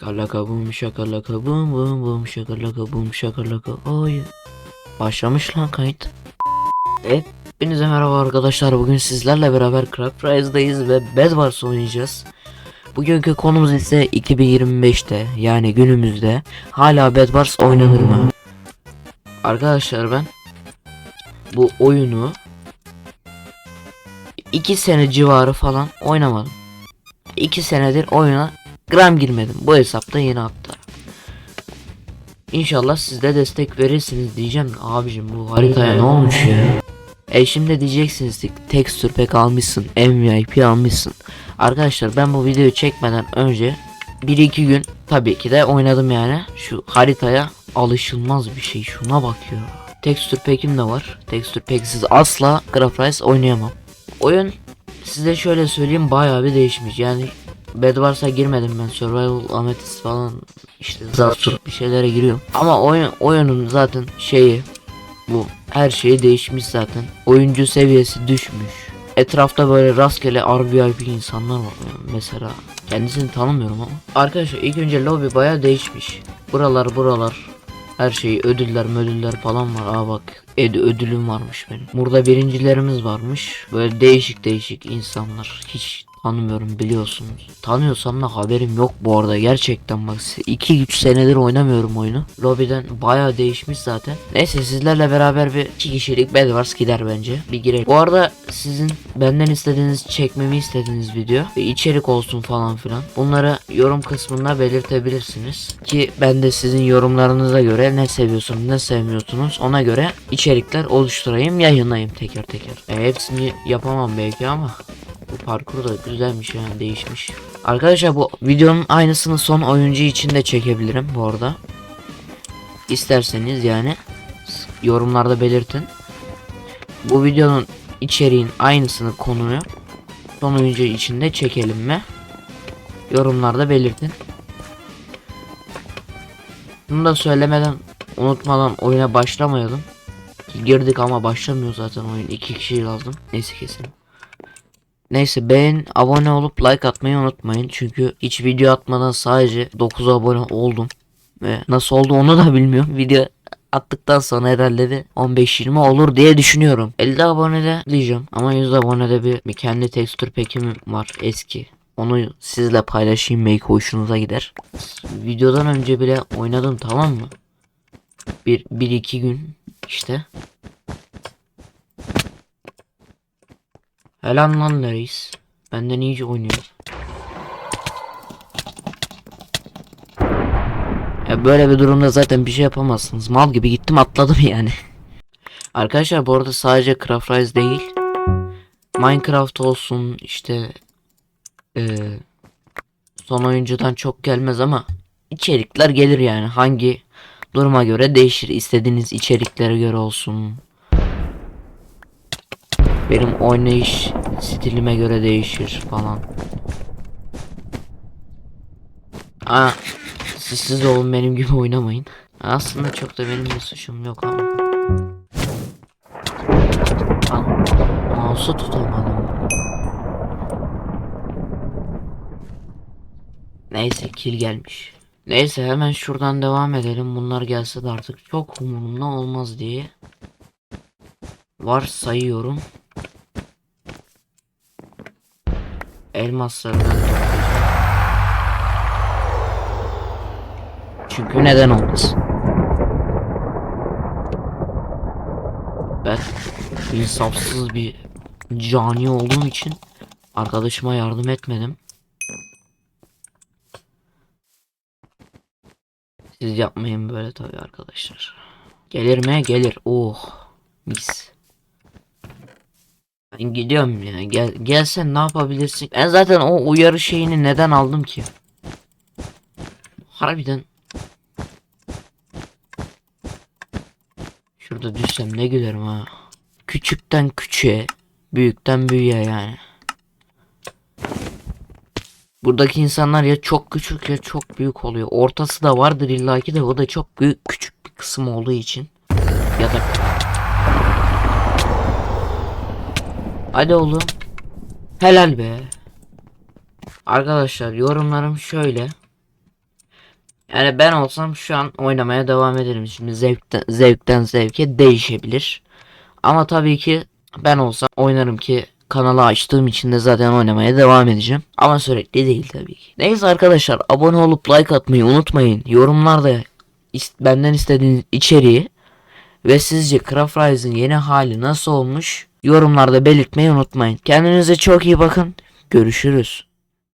Şakalaka bum şakalaka bum bum bum şakalaka bum şakalaka oy. Başlamış lan kayıt. Hepinize merhaba arkadaşlar. Bugün sizlerle beraber Craft Rise'dayız ve Bed Wars oynayacağız. Bugünkü konumuz ise 2025'te yani günümüzde hala Bed Wars oynanır mı? Arkadaşlar ben bu oyunu 2 sene civarı falan oynamadım. 2 senedir oyuna gram girmedim. Bu hesapta yeni hatta. İnşallah siz de destek verirsiniz diyeceğim. Abicim bu haritaya ne olmuş ya? E şimdi diyeceksiniz ki texture pack almışsın, MVP almışsın. Arkadaşlar ben bu videoyu çekmeden önce 1-2 gün tabii ki de oynadım yani. Şu haritaya alışılmaz bir şey. Şuna bak ya. Texture pack'im de var. Texture pack'siz asla Rise oynayamam. Oyun size şöyle söyleyeyim bayağı bir değişmiş. Yani Bed Wars'a girmedim ben. Survival Amethyst falan işte Zarsur bir şeylere giriyorum. Ama oyun oyunun zaten şeyi bu her şey değişmiş zaten. Oyuncu seviyesi düşmüş. Etrafta böyle rastgele RVIP insanlar var mesela. Kendisini tanımıyorum ama. Arkadaşlar ilk önce lobi baya değişmiş. Buralar buralar. Her şey ödüller ödüller falan var. Aa bak ed ödülüm varmış benim. Burada birincilerimiz varmış. Böyle değişik değişik insanlar. Hiç tanımıyorum biliyorsunuz. Tanıyorsam da haberim yok bu arada gerçekten bak 2-3 senedir oynamıyorum oyunu. Lobiden bayağı değişmiş zaten. Neyse sizlerle beraber bir 2 kişilik Bed Wars gider bence. Bir girelim. Bu arada sizin benden istediğiniz çekmemi istediğiniz video ve içerik olsun falan filan. Bunları yorum kısmında belirtebilirsiniz. Ki ben de sizin yorumlarınıza göre ne seviyorsunuz ne sevmiyorsunuz ona göre içerikler oluşturayım yayınlayayım teker teker. E, hepsini yapamam belki ama bu parkur da güzelmiş yani değişmiş. Arkadaşlar bu videonun aynısını son oyuncu için de çekebilirim bu arada. İsterseniz yani yorumlarda belirtin. Bu videonun içeriğin aynısını konuyu son oyuncu için de çekelim mi? Yorumlarda belirtin. Bunu da söylemeden unutmadan oyuna başlamayalım. Girdik ama başlamıyor zaten oyun. iki kişi lazım. Neyse kesin. Neyse beğen, abone olup like atmayı unutmayın. Çünkü hiç video atmadan sadece 9 abone oldum. Ve nasıl oldu onu da bilmiyorum. Video attıktan sonra herhalde de 15-20 olur diye düşünüyorum. 50 abonede diyeceğim ama 100 abonede bir, bir kendi tekstür pekim var eski. Onu sizle paylaşayım belki hoşunuza gider. Videodan önce bile oynadım tamam mı? Bir, bir iki gün işte. Helal lan reis. Benden iyice oynuyor. Ya böyle bir durumda zaten bir şey yapamazsınız. Mal gibi gittim atladım yani. Arkadaşlar bu arada sadece Craft Rise değil. Minecraft olsun işte eee, son oyuncudan çok gelmez ama içerikler gelir yani. Hangi duruma göre değişir. İstediğiniz içeriklere göre olsun. Benim oynayış stilime göre değişir falan. Aa, siz, siz olun benim gibi oynamayın. Aslında çok da benim bir suçum yok ama. Al, mouse'u tutamadım. Neyse kill gelmiş. Neyse hemen şuradan devam edelim. Bunlar gelse de artık çok umurumda olmaz diye. Var toplayacağım. Çünkü neden olmaz? Ben insafsız bir cani olduğum için arkadaşıma yardım etmedim. Siz yapmayın böyle tabii arkadaşlar. Gelir mi? Gelir. Oh. Mis. Gidiyorum ya. Gel gelsen ne yapabilirsin? Ben zaten o uyarı şeyini neden aldım ki? Harbiden Şurada düşsem ne gülerim ha. Küçükten küçüğe, büyükten büyüğe yani. Buradaki insanlar ya çok küçük ya çok büyük oluyor. Ortası da vardır illaki de o da çok büyük küçük bir kısım olduğu için. Ya da Hadi oğlum. Helal be. Arkadaşlar yorumlarım şöyle. Yani ben olsam şu an oynamaya devam ederim. Şimdi zevkten, zevkten zevke değişebilir. Ama tabii ki ben olsam oynarım ki kanalı açtığım için de zaten oynamaya devam edeceğim. Ama sürekli değil tabii ki. Neyse arkadaşlar abone olup like atmayı unutmayın. Yorumlarda benden istediğiniz içeriği ve sizce Craft Rise'ın yeni hali nasıl olmuş yorumlarda belirtmeyi unutmayın. Kendinize çok iyi bakın. Görüşürüz.